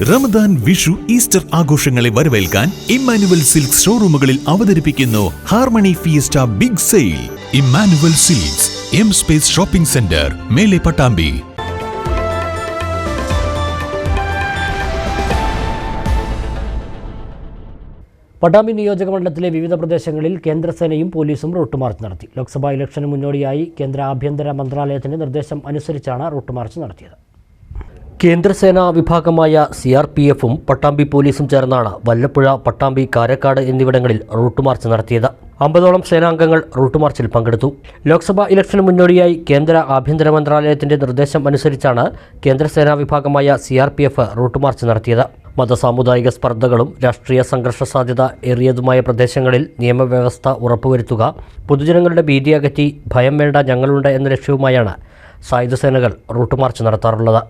Ramadan Vishu Easter ആഘോഷങ്ങളെ വരവേൽക്കാൻ Emmanuel silks ഷോറൂമുകളിൽ അവതരിപ്പിക്കുന്നു harmony fiesta big sale. Emmanuel silks M space shopping centre Mele Pattambi. Pattambi നിയോജക മണ്ഡലത്തിലെ വിവിധ പ്രദേശങ്ങളിൽ കേന്ദ്രസേനയും പോലീസും റൂട്ട് മാർച്ച് നടത്തി. ലോക്സഭാ ഇലക്ഷന് മുന്നോടിയായി കേന്ദ്ര ആഭ്യന്തര മന്ത്രാലയത്തിന്റെ നിർദ്ദേശം അനുസരിച്ചാണ് റൂട്ട് മാർച്ച് നടത്തിയത്. കേന്ദ്രസേനാ വിഭാഗമായ സി ആർ പി എഫും പട്ടാമ്പി പോലീസും ചേർന്നാണ് വല്ലപ്പുഴ പട്ടാമ്പി കാരക്കാട് എന്നിവിടങ്ങളിൽ റൂട്ട് മാർച്ച് നടത്തിയത്. അമ്പതോളം സേനാംഗങ്ങൾ റൂട്ട് മാർച്ചിൽ പങ്കെടുത്തു. ലോക്സഭാ ഇലക്ഷന് മുന്നോടിയായി കേന്ദ്ര ആഭ്യന്തര മന്ത്രാലയത്തിന്റെ നിർദ്ദേശം അനുസരിച്ചാണ് കേന്ദ്രസേനാ വിഭാഗമായ C R P F route march നടത്തിയത്. മതസാമുദായിക സ്പർദ്ധകളും രാഷ്ട്രീയ സംഘർഷ സാധ്യത ഏറിയതുമായ പ്രദേശങ്ങളിൽ നിയമവ്യവസ്ഥ ഉറപ്പുവരുത്തുക പൊതുജനങ്ങളുടെ ഭീതി അകറ്റി ഭയം വേണ്ട ഞങ്ങളുണ്ട് എന്ന ലക്ഷ്യവുമായാണ് സായുധ സേനകൾ റൂട്ട് മാർച്ച് നടത്താറുള്ളത്.